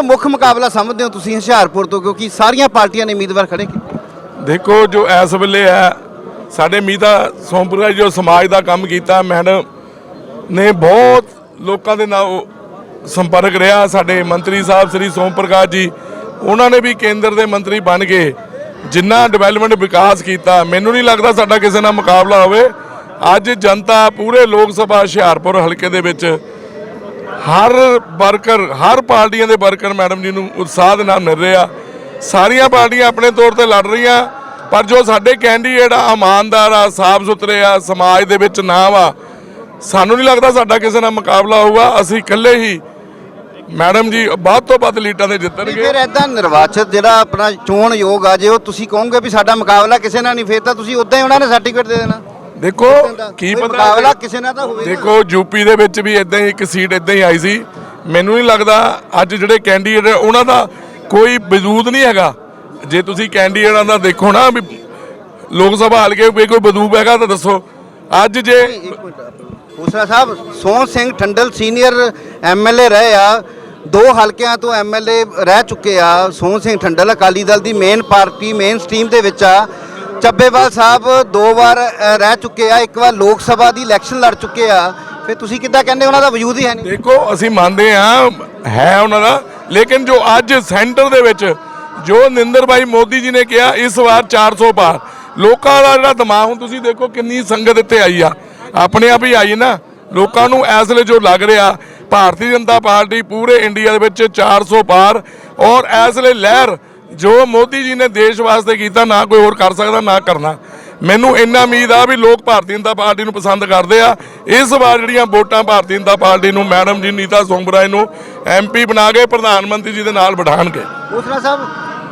ਨਾਲ ਮੁੱਖ ਮੁਕਾਬਲਾ ਸਮਝਦੇ ਹੋ ਤੁਸੀਂ ਹੁਸ਼ਿਆਰਪੁਰ ਤੋਂ, ਕਿਉਂਕਿ ਸਾਰੀਆਂ ਪਾਰਟੀਆਂ ਨੇ ਉਮੀਦਵਾਰ ਖੜੇ ਕੀਤੇ। ਦੇਖੋ, ਜੋ ਇਸ ਵੇਲੇ ਹੈ, ਸਾਡੇ ਮੀਤਾ ਸੋਮਪੁਰਾ ਜੋ ਸਮਾਜ ਦਾ ਕੰਮ ਕੀਤਾ, ਮੈਡਮ ਨੇ ਬਹੁਤ ਲੋਕਾਂ ਦੇ ਨਾਲ ਸੰਪਰਕ ਰਿਹਾ। ਸਾਡੇ ਮੰਤਰੀ ਸਾਹਿਬ ਸ੍ਰੀ ਸੋਮ ਪ੍ਰਕਾਸ਼ ਜੀ, ਉਹਨਾਂ ਨੇ ਵੀ ਕੇਂਦਰ ਦੇ ਮੰਤਰੀ ਬਣ ਕੇ ਜਿੰਨਾ ਡਿਵੈਲਪਮੈਂਟ ਵਿਕਾਸ ਕੀਤਾ, ਮੈਨੂੰ ਨਹੀਂ ਲੱਗਦਾ ਸਾਡਾ ਕਿਸੇ ਨਾਲ ਮੁਕਾਬਲਾ ਹੋਵੇ। ਅੱਜ ਜਨਤਾ ਪੂਰੇ ਲੋਕ ਸਭਾ ਹੁਸ਼ਿਆਰਪੁਰ ਹਲਕੇ ਦੇ ਵਿੱਚ ਹਰ ਵਰਕਰ, ਹਰ ਪਾਰਟੀਆਂ ਦੇ ਵਰਕਰ ਮੈਡਮ ਜੀ ਨੂੰ ਉਤਸ਼ਾਹ ਦੇ ਨਾਲ ਮਿਲ ਰਿਹਾ ਸਾਰੀਆਂ ਪਾਰਟੀਆਂ ਆਪਣੇ ਤੌਰ ਤੇ ਲੜ ਰਹੀਆਂ, ਪਰ ਜੋ ਸਾਡੇ ਕੈਂਡੀਡੇਟ ਆ, ਇਮਾਨਦਾਰ ਆ, ਸਾਫ਼ ਸੁਥਰੇ ਆ, ਸਮਾਜ ਦੇ ਵਿੱਚ ਨਾਮ ਆ, ਸਾਨੂੰ ਨਹੀਂ ਲੱਗਦਾ ਸਾਡਾ ਕਿਸੇ ਨਾਲ ਮੁਕਾਬਲਾ ਹੋਊਗਾ। ਅਸੀਂ ਇਕੱਲੇ ਹੀ ਮੈਡਮ ਜੀ ਵੱਧ ਤੋਂ ਵੱਧ ਲੀਡਾਂ ਦੇ ਜਿੱਤਣਗੇ। ਫਿਰ ਐਦਾਂ ਨਿਰਵਾਚਿਤ ਜਿਹੜਾ ਆਪਣਾ ਚੋਣ ਯੋਗ ਆ, ਜੇ ਉਹ ਤੁਸੀਂ ਕਹੋਗੇ ਵੀ ਸਾਡਾ ਮੁਕਾਬਲਾ ਕਿਸੇ ਨਾਲ ਨਹੀਂ, ਫੇਰ ਤਾਂ ਤੁਸੀਂ ਉਦਾਂ ਹੀ ਉਹਨਾਂ ਨੇ ਸਰਟੀਫਿਕੇਟ ਦੇ ਦੇਣਾ। ਦੇਖੋ ਕੀ ਪਤਾ ਮੁਕਾਬਲਾ ਕਿਸੇ ਨਾਲ ਤਾਂ ਹੋਵੇ। ਦੇਖੋ ਯੂਪੀ ਦੇ ਵਿੱਚ ਵੀ ਇਦਾਂ ਹੀ ਇੱਕ ਸੀਟ ਇਦਾਂ ਹੀ ਆਈ ਸੀ। ਮੈਨੂੰ ਨਹੀਂ ਲੱਗਦਾ ਅੱਜ ਜਿਹੜੇ ਕੈਂਡੀਡੇਟ ਉਹਨਾਂ ਦਾ ਕੋਈ ਵਜੂਦ ਨਹੀਂ ਹੈਗਾ। ਜੇ ਤੁਸੀਂ ਕੈਂਡੀਡੇਟਾਂ ਦਾ ਦੇਖੋ ਨਾ ਵੀ ਲੋਕ ਸਭਾ ਹਲਕੇ ਵੀ ਕੋਈ ਵਜੂਦ ਹੈਗਾ ਤਾਂ ਦੱਸੋ। ਅੱਜ ਜੇ ਖੋਸਲਾ ਸਾਹਿਬ ਸੋਹਣ ਸਿੰਘ ਠੰਡਲ ਸੀਨੀਅਰ ਐਮਐਲਏ ਰਹੇ ਆ। ਦੋ ਹਲਕਿਆਂ ਤੋਂ ਐਮਐਲਏ ਰਹਿ ਚੁੱਕੇ ਆ। ਸੋਹਣ ਸਿੰਘ ਠੰਡਲ ਅਕਾਲੀ ਦਲ ਦੀ ਮੇਨ ਪਾਰਟੀ ਮੇਨ ਸਟ੍ਰੀਮ ਦੇ ਵਿੱਚ ਆ। ਚੱਬੇਵਾਲ ਸਾਹਿਬ ਦੋ ਵਾਰ ਅ, ਰਹਿ ਚੁੱਕੇ ਆ ਇੱਕ ਵਾਰ ਲੋਕ ਸਭਾ ਦੀ ਇਲੈਕਸ਼ਨ ਲੜ ਚੁੱਕੇ ਆ। ਫਿਰ ਤੁਸੀਂ ਕਿੱਦਾਂ ਕਹਿੰਦੇ ਉਹਨਾਂ ਦਾ ਵਜੂਦ ਹੀ ਹੈ ਨਹੀਂ? ਦੇਖੋ ਅਸੀਂ ਮੰਨਦੇ ਹਾਂ ਹੈ ਉਹਨਾਂ ਦਾ ਲੇਕਿਨ ਜੋ ਅੱਜ ਸੈਂਟਰ ਦੇ ਵਿੱਚ ਜੋ ਨਿੰਦਰ ਭਾਈ ਮੋਦੀ ਜੀ ਨੇ ਕਿਹਾ ਇਸ ਵਾਰ 400 ਪਾਰ। ਲੋਕਾਂ ਦਾ ਜਿਹੜਾ ਦਿਮਾਗ ਹੁਣ ਤੁਸੀਂ ਦੇਖੋ ਕਿੰਨੀ ਸੰਗਤ ਇੱਥੇ ਆਈ ਆ। ਆਪਣੇ ਆਪ ਹੀ ਆਈ ਨਾ ਲੋਕਾਂ ਨੂੰ ਇਸ ਵੇਲੇ ਜੋ ਲੱਗ ਰਿਹਾ ਭਾਰਤੀ ਜਨਤਾ ਪਾਰਟੀ ਪੂਰੇ ਇੰਡੀਆ ਦੇ ਵਿੱਚ 400 ਪਾਰ ਔਰ ਇਸ ਵੇਲੇ ਲਹਿਰ ਜੋ ਮੋਦੀ ਜੀ ਨੇ ਦੇਸ਼ ਵਾਸਤੇ ਕੀਤਾ, ਨਾ ਕੋਈ ਹੋਰ ਕਰ ਸਕਦਾ, ਨਾ ਕਰਨਾ। ਮੈਨੂੰ ਇੰਨਾ ਉਮੀਦ ਆ ਵੀ ਲੋਕ ਭਾਰਤੀ ਜਨਤਾ ਪਾਰਟੀ ਨੂੰ ਪਸੰਦ ਕਰਦੇ ਆ। ਇਸ ਵਾਰ ਜਿਹੜੀਆਂ ਵੋਟਾਂ ਭਾਰਤੀ ਜਨਤਾ ਪਾਰਟੀ ਨੂੰ, ਮੈਡਮ ਜੀ, ਨੀਤਾ ਸੋਮਰਾਏ ਨੂੰ ਐਮਪੀ ਬਣਾ ਕੇ, ਪ੍ਰਧਾਨ ਮੰਤਰੀ ਜੀ ਦੇ ਨਾਲ ਬਿਠਾਣਗੇ। ਖੋਸਲਾ ਸਾਹਿਬ,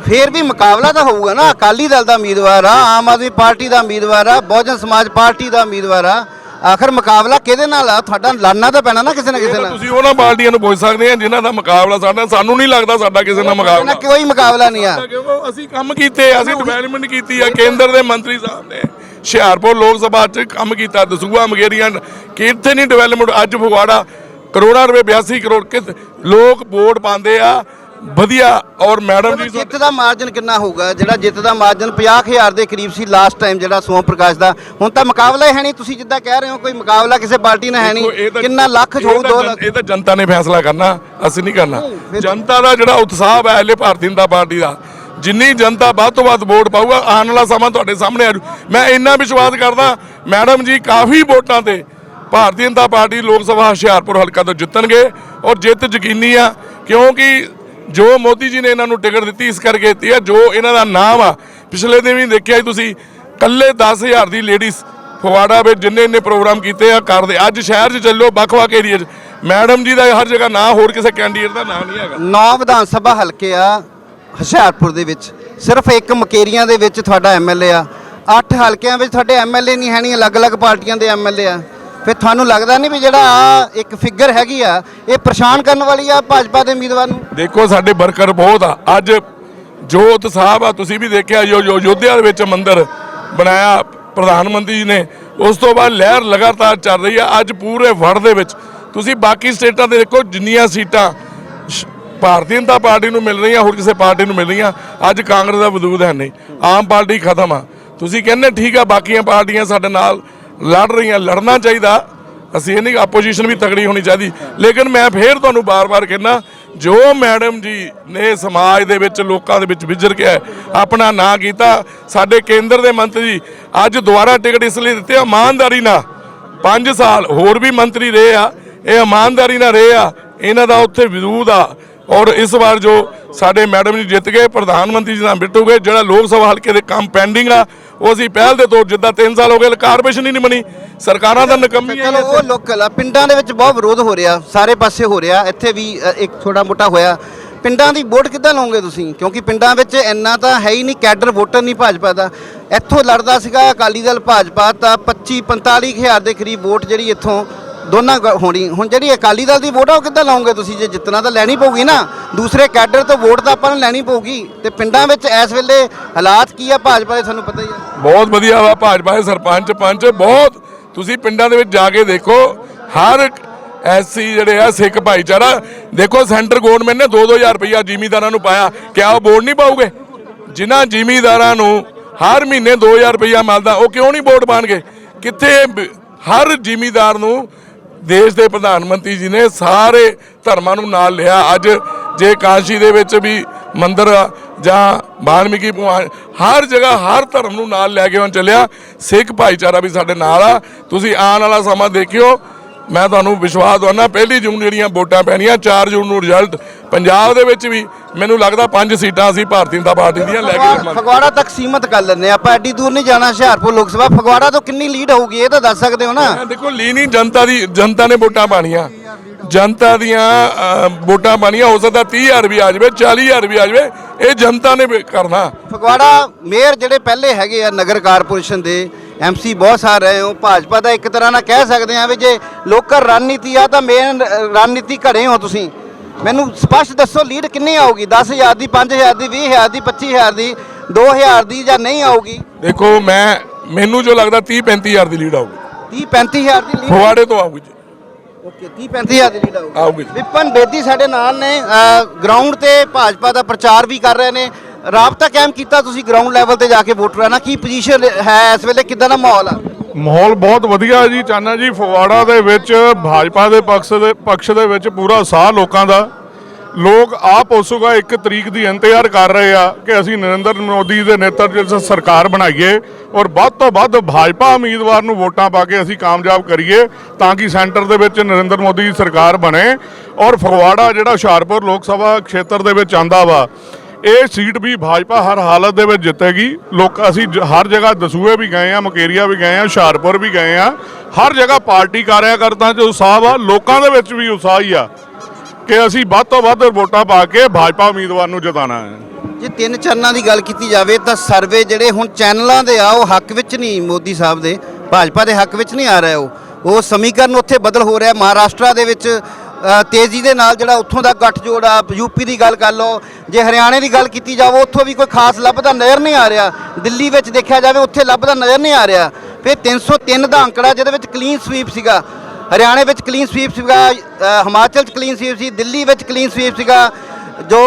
ਫੇਰ ਵੀ ਮੁਕਾਬਲਾ ਤਾਂ ਹੋਊਗਾ ਨਾ। ਅਕਾਲੀ ਦਲ ਦਾ ਉਮੀਦਵਾਰ ਆ, ਆਮ ਆਦਮੀ ਪਾਰਟੀ ਦਾ ਉਮੀਦਵਾਰ ਆ, ਬਹੁਜਨ ਸਮਾਜ ਪਾਰਟੀ ਦਾ ਉਮੀਦਵਾਰ ਆ। ਆਖਰ ਮੁਕਾਬਲਾ ਕਿਹਦੇ ਨਾਲ ਆ? ਤੁਹਾਡਾ ਲੜਨਾ ਤਾਂ ਪੈਣਾ ਨਾ ਕਿਸੇ ਨਾ ਕਿਸੇ ਨਾਲ। ਤੁਸੀਂ ਉਹਨਾਂ ਪਾਰਟੀਆਂ ਨੂੰ ਪੁੱਛ ਸਕਦੇ ਆ ਜਿਨ੍ਹਾਂ ਦਾ ਮੁਕਾਬਲਾ ਸਾਡਾ। ਸਾਨੂੰ ਨਹੀਂ ਲੱਗਦਾ ਸਾਡਾ ਕਿਸੇ ਨਾਲ ਮੁਕਾਬਲਾ। ਕੋਈ ਮੁਕਾਬਲਾ ਨਹੀਂ ਆ। ਕਿਉਂਕਿ ਅਸੀਂ ਕੰਮ ਕੀਤੇ ਅਸੀਂ ਡਿਵੈਲਪਮੈਂਟ ਕੀਤੀ ਆ ਕੇਂਦਰ ਦੇ ਮੰਤਰੀ ਸਾਹਿਬ ਨੇ। ਹੁਸ਼ਿਆਰਪੁਰ ਲੋਕ ਸਭਾ 'ਚ ਕੰਮ ਕੀਤਾ ਦਸੂਆ ਮਗੇਰੀਆਂ। ਕਿੱਥੇ ਨਹੀਂ ਡਿਵੈਲਪਮੈਂਟ ਅੱਜ ਫਗਵਾੜਾ ਕਰੋੜਾਂ ਰੁਪਏ 82 ਕਰੋੜ। ਲੋਕ ਵੋਟ ਪਾਉਂਦੇ ਆ। ਵਧੀਆ ਔਰ ਮੈਡਮ ਜੀ ਜਿੱਤ ਦਾ ਮਾਰਜਨ ਕਿੰਨਾ ਹੋਊਗਾ? ਜਿਹੜਾ ਜਿੱਤ ਦਾ ਮਾਰਜਨ 50000 ਦੇ ਕਰੀਬ ਸੀ ਲਾਸਟ ਟਾਈਮ ਜਿਹੜਾ ਸੋਮ ਪ੍ਰਕਾਸ਼ ਦਾ। ਹੁਣ ਤਾਂ ਮੁਕਾਬਲਾ ਹੀ ਨਹੀਂ ਤੁਸੀਂ ਜਿੱਦਾਂ ਕਹਿ ਰਹੇ ਹੋ ਕੋਈ ਮੁਕਾਬਲਾ ਕਿਸੇ ਪਾਰਟੀ ਨਾਲ ਹੈ ਨਹੀਂ। ਕਿੰਨਾ ਲੱਖ ਹੋਊ ਤਾਂ 2 ਜਨ- ਲੱਖ। ਇਹ ਤਾਂ ਜਨਤਾ ਨੇ ਫੈਸਲਾ ਕਰਨਾ ਅਸੀਂ ਨਹੀਂ ਕਰਨਾ। ਜਨਤਾ ਦਾ ਜਿਹੜਾ ਉਤਸ਼ਾਹ ਹੈ ਹਲੇ ਭਾਰਤੀ ਜਨਤਾ ਪਾਰਟੀ ਦਾ ਜਿੰਨੀ ਜਨਤਾ ਵੱਧ ਤੋਂ ਵੱਧ ਵੋਟ ਪਾਊਗਾ ਆਉਣ ਵਾਲਾ ਸਮਾਂ ਤੁਹਾਡੇ ਸਾਹਮਣੇ ਆ ਮੈਂ ਇੰਨਾ ਵਿਸ਼ਵਾਸ ਕਰਦਾ ਮੈਡਮ ਜੀ ਕਾਫੀ ਵੋਟਾਂ ਤੇ ਭਾਰਤੀ ਜਨਤਾ ਪਾਰਟੀ ਲੋਕ ਸਭਾ ਹੁਸ਼ਿਆਰਪੁਰ ਹਲਕਾ ਤੋਂ ਜਿੱਤਣਗੇ ਔਰ ਜਿੱਤ ਯਕੀਨੀ ਆ ਕਿਉਂਕਿ ਜੋ ਮੋਦੀ ਜੀ ਨੇ ਇਹਨਾਂ ਨੂੰ ਟਿਕਟ ਦਿੱਤੀ, ਇਸ ਕਰਕੇ ਦਿੱਤੀ ਹੈ ਜੋ ਇਹਨਾਂ ਦਾ ਨਾਮ ਆ, ਪਿਛਲੇ ਦਿਨ ਵੀ ਦੇਖਿਆ ਸੀ ਤੁਸੀਂ ਕੱਲੇ 10000 ਦੀ ਲੇਡੀਜ਼ ਫਵਾੜਾ ਵਿੱਚ ਜਿੰਨੇ ਇੰਨੇ ਪ੍ਰੋਗਰਾਮ ਕੀਤੇ ਆ ਕਰਦੇ ਅੱਜ ਸ਼ਹਿਰ 'ਚ ਚੱਲੋ, ਵੱਖ-ਵੱਖ ਏਰੀਆ 'ਚ। ਮੈਡਮ ਜੀ ਦਾ ਹਰ ਜਗ੍ਹਾ ਨਾਂ, ਹੋਰ ਕਿਸੇ ਕੈਂਡੀਡੇਟ ਦਾ ਨਾਂ ਨਹੀਂ ਹੈਗਾ। ਨੌ ਵਿਧਾਨ ਸਭਾ ਹਲਕੇ ਆ, ਹੁਸ਼ਿਆਰਪੁਰ ਦੇ ਵਿੱਚ। ਸਿਰਫ ਇੱਕ ਮਕੇਰੀਆਂ ਦੇ ਵਿੱਚ ਤੁਹਾਡਾ ਐਮਐਲਏ ਆ। ਅੱਠ ਹਲਕਿਆਂ ਵਿੱਚ ਤੁਹਾਡੇ ਐਮਐਲਏ ਨਹੀਂ ਹੈ, ਨਹੀਂ, ਅਲੱਗ-ਅਲੱਗ ਪਾਰਟੀਆਂ ਦੇ ਐਮਐਲਏ ਆ। ਫਿਰ ਤੁਹਾਨੂੰ ਲੱਗਦਾ ਨਹੀਂ ਵੀ ਜਿਹੜਾ ਆਹ ਇੱਕ ਫਿਗਰ ਹੈਗੀ ਆ, ਇਹ ਪਰੇਸ਼ਾਨ ਕਰਨ ਵਾਲੀ ਆ ਭਾਜਪਾ ਦੇ ਉਮੀਦਵਾਰ ਨੂੰ? ਦੇਖੋ, ਸਾਡੇ ਵਰਕਰ ਬਹੁਤ ਆ। ਅੱਜ ਜੋ ਸਾਹਿਬ ਆ, ਤੁਸੀਂ ਵੀ ਦੇਖਿਆ ਜੋ ਜੋ ਯੋਧਿਆ ਦੇ ਵਿੱਚ ਮੰਦਿਰ ਬਣਾਇਆ ਪ੍ਰਧਾਨ ਮੰਤਰੀ ਜੀ ਨੇ। ਉਸ ਤੋਂ ਬਾਅਦ ਲਹਿਰ ਲਗਾਤਾਰ ਚੱਲ ਰਹੀ ਆ, ਅੱਜ ਪੂਰੇ ਵੜ ਦੇ ਵਿੱਚ। ਤੁਸੀਂ ਬਾਕੀ ਸਟੇਟਾਂ ਦੇ ਦੇਖੋ, ਜਿੰਨੀਆਂ ਸੀਟਾਂ ਸ਼- ਭਾਰਤੀ ਜਨਤਾ ਪਾਰਟੀ ਨੂੰ ਮਿਲ ਰਹੀਆਂ, ਹੋਰ ਕਿਸੇ ਪਾਰਟੀ ਨੂੰ ਮਿਲ ਰਹੀਆਂ, ਅੱਜ ਕਾਂਗਰਸ ਦਾ ਵਜੂਦ ਹੈ ਨਹੀਂ। ਆਮ ਪਾਰਟੀ ਖਤਮ ਆ। ਤੁਸੀਂ ਕਹਿੰਦੇ ਠੀਕ ਆ, ਬਾਕੀਆਂ ਪਾਰਟੀਆਂ ਸਾਡੇ ਨਾਲ ਲੜ ਰਹੀਆਂ, ਲੜਨਾ ਚਾਹੀਦਾ। ਅਸੀਂ ਇਹ ਨਹੀਂ ਆਪੋਜੀਸ਼ਨ ਵੀ ਤਕੜੀ ਹੋਣੀ ਚਾਹੀਦੀ। ਲੇਕਿਨ ਮੈਂ ਫੇਰ ਤੁਹਾਨੂੰ ਬਾਰ-ਬਾਰ ਕਹਿੰਦਾ, ਜੋ ਮੈਡਮ ਜੀ ਨੇ ਸਮਾਜ ਦੇ ਵਿੱਚ, ਲੋਕਾਂ ਦੇ ਵਿੱਚ ਵਿਚਰ ਕੇ ਆਪਣਾ ਨਾਂ ਕੀਤਾ, ਸਾਡੇ ਕੇਂਦਰ ਦੇ ਮੰਤਰੀ ਅੱਜ ਦੁਬਾਰਾ ਟਿਕਟ ਇਸ ਲਈ ਦਿੱਤੇ ਇਮਾਨਦਾਰੀ ਨਾਲ। 5 ਸਾਲ ਹੋਰ ਵੀ ਮੰਤਰੀ ਰਹੇ ਆ, ਇਹ ਇਮਾਨਦਾਰੀ ਨਾਲ ਰਹੇ ਆ, ਇਹਨਾਂ ਦਾ ਉੱਥੇ ਵਿਰੋਧ ਆ। ਔਰ ਇਸ ਵਾਰ ਜੋ ਸਾਡੇ ਮੈਡਮ ਜੀ ਜਿੱਤ ਗਏ ਪ੍ਰਧਾਨ ਮੰਤਰੀ ਜੀ ਨਾਲ ਬਿੱਟੂਗੇ ਜਿਹੜਾ ਲੋਕ ਸਭਾ ਹਲਕੇ ਦੇ ਕੰਮ ਪੈਂਡਿੰਗ ਆ ਉਹ ਅਸੀਂ ਪਹਿਲ ਦੇ ਤੌਰ ਜਿੱਦਾਂ 3 ਸਾਲ ਹੋ ਗਏ ਕਾਰਪੋਰੇਸ਼ਨ ਹੀ ਨਹੀਂ ਬਣੀ। ਸਰਕਾਰਾਂ ਦਾ ਨਕਮੀ ਚਲੋ ਉਹ ਲੋਕਲ ਆ ਪਿੰਡਾਂ ਦੇ ਵਿੱਚ ਬਹੁਤ ਵਿਰੋਧ ਹੋ ਰਿਹਾ ਸਾਰੇ ਪਾਸੇ ਹੋ ਰਿਹਾ ਇੱਥੇ ਵੀ ਇੱਕ ਥੋੜਾ ਮੋਟਾ ਹੋਇਆ। ਪਿੰਡਾਂ ਦੀ ਵੋਟ ਕਿੱਦਾਂ ਲਓਗੇ ਤੁਸੀਂ? ਕਿਉਂਕਿ ਪਿੰਡਾਂ ਵਿੱਚ ਇੰਨਾ ਤਾਂ ਹੈ ਹੀ ਨਹੀਂ ਕੈਡਰ ਵੋਟਰ ਨਹੀਂ ਭਾਜਪਾ ਦਾ। ਇੱਥੋਂ ਲੜਦਾ ਸੀਗਾ ਅਕਾਲੀ ਦਲ ਭਾਜਪਾ ਤਾਂ 25 45 ਹਜ਼ਾਰ ਦੇ ਕਰੀਬ ਵੋਟ ਜਿਹੜੀ ਇੱਥੋਂ ਦੋਨਾਂ ਗ- ਹੋਣੀ। ਹੁਣ ਜਿਹੜੀ ਅਕਾਲੀ ਦਲ ਦੀ ਵੋਟ ਆ, ਉਹ ਕਿੱਦਾਂ ਲਾਉਂਗੇ ਤੁਸੀਂ? ਜੇ ਜਿੱਤਣਾ ਤਾਂ ਲੈਣੀ ਪਊਗੀ ਨਾ। ਦੂਸਰੇ ਕੈਡਰ ਤੋਂ ਵੋਟ ਤਾਂ ਆਪਾਂ ਨੂੰ ਲੈਣੀ ਪਊਗੀ। ਤੇ ਪਿੰਡਾਂ ਵਿੱਚ ਇਸ ਵੇਲੇ ਹਾਲਾਤ ਕੀ ਆ? ਭਾਜਪਾ ਦੇ ਤੁਹਾਨੂੰ ਪਤਾ ਹੀ ਆ। ਬਹੁਤ ਵਧੀਆ ਵਾ, ਭਾਜਪਾ ਦੇ ਸਰਪੰਚ ਪੰਚ ਬਹੁਤ। ਤੁਸੀਂ ਪਿੰਡਾਂ ਦੇ ਵਿੱਚ ਜਾ ਕੇ ਦੇਖੋ, ਹਰ ਐਸਸੀ ਜਿਹੜੇ ਆ, ਸਿੱਖ ਭਾਈਚਾਰਾ। ਦੇਖੋ, ਸੈਂਟਰ ਗਵਰਨਮੈਂਟ ਨੇ 2-2000 ਰੁਪਇਆ ਜ਼ਿਮੀਦਾਰਾਂ ਨੂੰ ਪਾਇਆ। ਕਿਆ ਉਹ ਵੋਟ ਨਹੀਂ ਪਾਉਗੇ ਜਿਨ੍ਹਾਂ ਜ਼ਿਮੀਦਾਰਾਂ ਨੂੰ ਹਰ ਮਹੀਨੇ 2000 ਰੁਪਇਆ ਮਿਲਦਾ, ਉਹ ਕਿਉਂ ਨਹੀਂ ਵੋਟ ਪਾਣਗੇ? ਕਿੱਥੇ ਬ- ਹਰ ਜ਼ਿਮੀਦਾਰ ਨੂੰ ਦੇਸ਼ ਦੇ ਪ੍ਰਧਾਨ ਮੰਤਰੀ ਜੀ ਨੇ ਸਾਰੇ ਧਰਮਾਂ ਨੂੰ ਨਾਲ ਲਿਆ। ਅੱਜ ਜੇ ਕਾਸ਼ੀ ਦੇ ਵਿੱਚ ਵੀ ਮੰਦਰ ਆ ਜਾਂ ਬਾਲਮੀਕੀ ਭਗਵਾਨ ਹਰ ਜਗ੍ਹਾ ਹਰ ਧਰਮ ਨੂੰ ਨਾਲ ਲੈ ਕੇ ਹੁਣ ਚੱਲਿਆ। ਸਿੱਖ ਭਾਈਚਾਰਾ ਵੀ ਸਾਡੇ ਨਾਲ ਆ। ਤੁਸੀਂ ਆਉਣ ਵਾਲਾ ਸਮਾਂ ਦੇਖਿਓ। ਮੈਂ ਤੁਹਾਨੂੰ ਵਿਸ਼ਵਾਸ ਦਵਾਨਾ ਪਹਿਲੀ ਜੂਨ ਜਿਹੜੀਆਂ ਵੋਟਾਂ ਪੈਣੀਆਂ 4 ਜੂਨ ਨੂੰ ਰਿਜ਼ਲਟ ਪੰਜਾਬ ਦੇ ਵਿੱਚ ਵੀ ਮੈਨੂੰ ਲੱਗਦਾ ਪੰਜ ਸੀਟਾਂ ਅਸੀਂ ਭਾਰਤੀ ਜਨਤਾ ਪਾਰਟੀ ਦੀਆਂ ਲੈ ਕੇ ਫਗਵਾੜਾ ਤੱਕ ਸੀਮਤ ਕਰ ਲੈਂਦੇ। ਆਪਾਂ ਐਡੀ ਦੂਰ ਨਹੀਂ ਜਾਣਾ ਹੁਸ਼ਿਆਰਪੁਰ ਲੋਕ ਸਭਾ। ਫਗਵਾੜਾ ਤੋਂ ਕਿੰਨੀ ਲੀਡ ਹੋਊਗੀ ਇਹ ਤਾਂ ਦੱਸ ਸਕਦੇ ਹੋ ਨਾ। ਦੇਖੋ ਲੀਨੀ ਜਨਤਾ ਦੀ ਜਨਤਾ ਨੇ ਵੋਟਾਂ ਪਾਣੀਆਂ। ਜਨਤਾ ਦੀਆਂ ਵੋਟਾਂ ਪਾਣੀਆਂ ਹੋ ਸਕਦਾ 30000 ਵੀ ਆ ਜਾਵੇ 40000 ਵੀ ਆ ਜਾਵੇ ਇਹ ਜਨਤਾ ਨੇ ਕਰਨਾ। ਫਗਵਾੜਾ ਮੇਅਰ ਜਿਹੜੇ ਪਹਿਲੇ ਹੈਗੇ ਆ ਨਗਰ ਕਾਰਪੋਰੇਸ਼ਨ ਦੇ ਐਮਸੀ ਬਹੁਤ ਸਾਰੇ ਰਹੇ ਹੋ ਭਾਜਪਾ ਦਾ ਇੱਕ ਤਰ੍ਹਾਂ ਨਾਲ ਕਹਿ ਸਕਦੇ ਆ ਵੀ ਜੇ ਲੋਕਲ ਰਣਨੀਤੀ ਆ ਤਾਂ ਮੇਨ ਰਣਨੀਤੀ ਘੜੇ ਹੋ ਤੁਸੀਂ। ਮੈਨੂੰ ਸਪਸ਼ਟ ਦੱਸੋ ਲੀਡ ਕਿੰਨੀ ਆਊਗੀ? 10000 ਦੀ 5000 ਦੀ 20000 ਦੀ 25000 ਦੀ 2000 ਦੀ ਜਾਂ ਨਹੀਂ ਆਊਗੀ? ਦੇਖੋ ਮੈਂ ਮੈਨੂੰ ਜੋ ਲੱਗਦਾ 30 35000 ਦੀ ਲੀਡ ਆਊਗੀ। 30 35000 ਦੀ ਲੀਡ ਫਗਵਾੜੇ ਤੋਂ ਆਊਗੀ ਜੀ। ਓਕੇ 30 35000 ਦੀ ਲੀਡ ਆਊਗੀ। ਵਿਪਨ ਬੇਦੀ ਸਾਡੇ ਨਾਲ ਨੇ ਗਰਾਊਂਡ ਤੇ ਭਾਜਪਾ ਦਾ ਪ੍ਰਚਾਰ ਵੀ ਕਰ ਰਹੇ ਨੇ। ਰਾਬਤਾ ਕਾਇਮ ਕੀਤਾ ਤੁਸੀਂ ਗਰਾਊਂਡ ਲੈਵਲ ਤੇ ਜਾ ਕੇ ਵੋਟਰਾਂ ਨਾਲ ਕੀ ਪੋਜੀਸ਼ਨ ਹੈ ਇਸ ਵੇਲੇ? ਕਿਦਾਂ ਦਾ ਮਾਹੌਲ ਆ? ਮਾਹੌਲ ਬਹੁਤ ਵਧੀਆ ਜੀ ਚਾਨਾ ਜੀ, ਫਗਵਾੜਾ ਦੇ ਵਿੱਚ, ਭਾਜਪਾ ਦੇ ਪਕਸ਼ ਦੇ ਪਕਸ਼ ਦੇ ਵਿੱਚ ਪੂਰਾ ਸਾਹ ਲੋਕਾਂ ਦਾ। ਲੋਕ ਆਪ ਉਸੂਗਾ ਇੱਕ ਤਰੀਕ ਦੀ ਇੰਤਜ਼ਾਰ ਕਰ ਰਹੇ ਆ ਕਿ ਅਸੀਂ ਨਰਿੰਦਰ ਮੋਦੀ ਦੇ ਨੇਤਰਤਵ ਵਿੱਚ ਸਰਕਾਰ ਬਣਾਈਏ ਔਰ ਵੱਧ ਤੋਂ ਵੱਧ ਭਾਜਪਾ ਉਮੀਦਵਾਰ ਨੂੰ ਵੋਟਾਂ ਪਾ ਕੇ ਅਸੀਂ ਕਾਮਯਾਬ ਕਰੀਏ ਤਾਂ ਕਿ ਸੈਂਟਰ ਦੇ ਵਿੱਚ ਨਰਿੰਦਰ ਮੋਦੀ ਦੀ ਸਰਕਾਰ ਬਣੇ। ਔਰ ਫਗਵਾੜਾ ਜਿਹੜਾ ਹੁਸ਼ਿਆਰਪੁਰ ਲੋਕ ਸਭਾ ਖੇਤਰ ਦੇ ਵਿੱਚ ਆਂਦਾ ਵਾ ਇਹ ਸੀਟ ਵੀ ਭਾਜਪਾ ਹਰ ਹਾਲਤ ਦੇ ਵਿੱਚ ਜਿੱਤੇਗੀ। ਲੋਕ ਅਸੀਂ ਜ- ਹਰ ਜਗ੍ਹਾ ਦਸੂਏ ਵੀ ਗਏ ਆ, ਮਕੇਰੀਆ ਵੀ ਗਏ ਆ, ਹੁਸ਼ਿਆਰਪੁਰ ਵੀ ਗਏ ਆ। ਹਰ ਜਗ੍ਹਾ ਪਾਰਟੀ ਕਾਰਿਆਕਰਤਾ 'ਚ ਉਤਸ਼ਾਹ ਆ ਲੋਕਾਂ ਦੇ ਵਿੱਚ ਵੀ ਉਤਸ਼ਾਹ ਹੀ ਆ ਕਿ ਅਸੀਂ ਵੱਧ ਤੋਂ ਵੱਧ ਵੋਟਾਂ ਪਾ ਕੇ ਭਾਜਪਾ ਉਮੀਦਵਾਰ ਨੂੰ ਜਿਤਾਣਾ ਹੈ। ਜੇ ਤਿੰਨ ਚਰਨਾਂ ਦੀ ਗੱਲ ਕੀਤੀ ਜਾਵੇ ਤਾਂ ਸਰਵੇ ਜਿਹੜੇ ਹੁਣ ਚੈਨਲਾਂ ਦੇ ਆ, ਉਹ ਹੱਕ ਵਿੱਚ ਨਹੀਂ ਮੋਦੀ ਸਾਹਿਬ ਦੇ, ਭਾਜਪਾ ਦੇ ਹੱਕ ਵਿੱਚ ਨਹੀਂ ਆ ਰਿਹਾ ਉਹ। ਉਹ ਸਮੀਕਰਨ ਉੱਥੇ ਬਦਲ ਹੋ ਰਿਹਾ, ਮਹਾਰਾਸ਼ਟਰ ਦੇ ਵਿੱਚ ਤੇਜ਼ੀ ਦੇ ਨਾਲ ਜਿਹੜਾ ਉੱਥੋਂ ਦਾ ਗੱਠਜੋੜ ਆ ਯੂਪੀ ਦੀ ਗੱਲ ਕਰ ਲਓ, ਜੇ ਹਰਿਆਣੇ ਦੀ ਗੱਲ ਕੀਤੀ ਜਾਵੇ, ਉੱਥੋਂ ਵੀ ਕੋਈ ਖਾਸ ਲੱਭਦਾ ਨਜ਼ਰ ਨਹੀਂ ਆ ਰਿਹਾ। ਦਿੱਲੀ ਵਿੱਚ ਦੇਖਿਆ ਜਾਵੇ, ਉੱਥੇ ਲੱਭਦਾ ਨਜ਼ਰ ਨਹੀਂ ਆ ਰਿਹਾ। ਫਿਰ 303 ਦਾ ਅੰਕੜਾ, ਜਿਹਦੇ ਵਿੱਚ ਕਲੀਨ ਸਵੀਪ ਸੀਗਾ। ਹਰਿਆਣੇ ਵਿੱਚ ਕਲੀਨ ਸਵੀਪ ਸੀਗਾ ਹਿਮਾਚਲ 'ਚ ਕਲੀਨ ਸਵੀਪ ਸੀ, ਦਿੱਲੀ ਵਿੱਚ ਕਲੀਨ ਸਵੀਪ ਸੀਗਾ, ਜੋ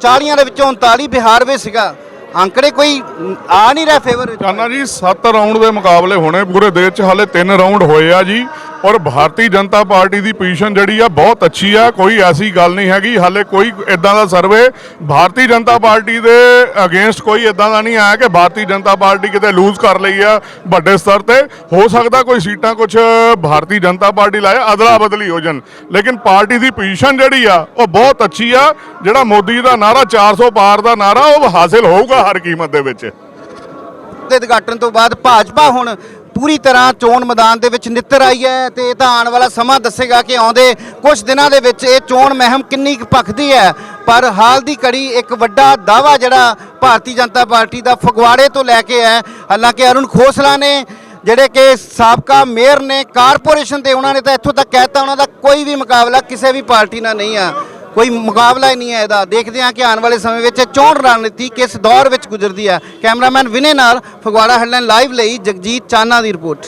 40 ਦੇ ਵਿੱਚੋਂ 39 ਬਿਹਾਰ ਵਿੱਚ ਸੀਗਾ। ਅੰਕੜੇ ਕੋਈ ਆ ਨਹੀਂ ਰਿਹਾ ਫੇਵਰ ਵਿੱਚ। ਚਾਨਾ ਜੀ 7 ਰਾਉਂਡ ਦੇ ਮੁਕਾਬਲੇ ਹੋਣੇ ਪੂਰੇ ਦੇਸ਼ 'ਚ, ਹਾਲੇ 3 ਰਾਉਂਡ ਹੋਏ ਆ ਜੀ। ਔਰ ਭਾਰਤੀ ਜਨਤਾ ਪਾਰਟੀ ਦੀ ਪੋਜੀਸ਼ਨ ਜਿਹੜੀ ਆ ਬਹੁਤ ਅੱਛੀ ਆ, ਕੋਈ ਐਸੀ ਗੱਲ ਨਹੀਂ ਹੈਗੀ। ਹਾਲੇ ਕੋਈ ਇਦਾਂ ਦਾ ਸਰਵੇ ਭਾਰਤੀ ਜਨਤਾ ਪਾਰਟੀ ਦੇ ਅਗੇਂਸਟ ਕੋਈ ਇਦਾਂ ਦਾ ਨਹੀਂ ਆਇਆ ਕਿ ਭਾਰਤੀ ਜਨਤਾ ਪਾਰਟੀ ਕਿਤੇ ਲੂਜ਼ ਕਰ ਲਈ ਆ ਵੱਡੇ ਸਤਰ ਤੇ। ਹੋ ਸਕਦਾ ਕੋਈ ਸੀਟਾਂ ਕੁਝ ਭਾਰਤੀ ਜਨਤਾ ਪਾਰਟੀ ਲਾਏ ਅਦਲਾ ਬਦਲੀ ਹੋ ਜਾਣ। ਲੇਕਿਨ ਪਾਰਟੀ ਦੀ ਪੋਜੀਸ਼ਨ ਜਿਹੜੀ ਆ, ਉਹ ਬਹੁਤ ਅੱਛੀ ਆ। ਜਿਹੜਾ ਮੋਦੀ ਦਾ ਨਾਰਾ 400 ਪਾਰ ਦਾ ਨਾਰਾ, ਉਹ ਹਾਸਿਲ ਹੋਊਗਾ ਹਰ ਕੀਮਤ ਦੇ ਵਿੱਚ। ਦੇ ਉਦਘਾਟਨ ਤੋਂ ਬਾਅਦ ਭਾਜਪਾ ਹੁਣ ਪੂਰੀ ਤਰ੍ਹਾਂ ਚੋਣ ਮੈਦਾਨ ਦੇ ਵਿੱਚ ਨਿੱਤਰ ਆਈ ਹੈ ਤੇ ਇਹ ਤਾਂ ਆਉਣ ਵਾਲਾ ਸਮਾਂ ਦੱਸੇਗਾ ਕਿ ਆਉਂਦੇ ਕੁਝ ਦਿਨਾਂ ਦੇ ਵਿੱਚ ਇਹ ਚੋਣ ਮਹਿਮ ਕਿੰਨੀ ਕੁ ਭਖਦੀ ਹੈ। ਪਰ ਹਾਲ ਦੀ ਘੜੀ ਇੱਕ ਵੱਡਾ ਦਾਵਾ ਜਿਹੜਾ ਭਾਰਤੀ ਜਨਤਾ ਪਾਰਟੀ ਦਾ ਫਗਵਾੜੇ ਤੋਂ ਲੈ ਕੇ ਹੈ। ਹਾਲਾਂਕਿ ਅਰੁਣ ਖੋਸਲਾ ਨੇ ਜਿਹੜੇ ਕਿ ਸਾਬਕਾ ਮੇਅਰ ਨੇ ਕਾਰਪੋਰੇਸ਼ਨ ਤੇ ਉਹਨਾਂ ਨੇ ਤਾਂ ਇੱਥੋਂ ਤੱਕ ਕਹਿਤਾ ਉਹਨਾਂ ਦਾ ਕੋਈ ਵੀ ਮੁਕਾਬਲਾ ਕਿਸੇ ਵੀ ਪਾਰਟੀ ਨਾਲ ਨਹੀਂ ਆ। ਕੋਈ ਮੁਕਾਬਲਾ ਹੀ ਨਹੀਂ ਹੈ ਇਹਦਾ। ਦੇਖਦੇ ਹਾਂ ਕਿ ਆਉਣ ਵਾਲੇ ਸਮੇਂ ਵਿੱਚ ਇਹ ਚੋਣ ਰਣਨੀਤੀ ਕਿਸ ਦੌਰ ਵਿੱਚ ਗੁਜ਼ਰਦੀ ਹੈ। ਕੈਮਰਾਮੈਨ ਵਿਨੇ ਨਾਲ ਫਗਵਾੜਾ ਹੈਡਲਾਈਨ ਲਾਈਵ ਲਈ ਜਗਜੀਤ ਚਾਨਾ ਦੀ ਰਿਪੋਰਟ।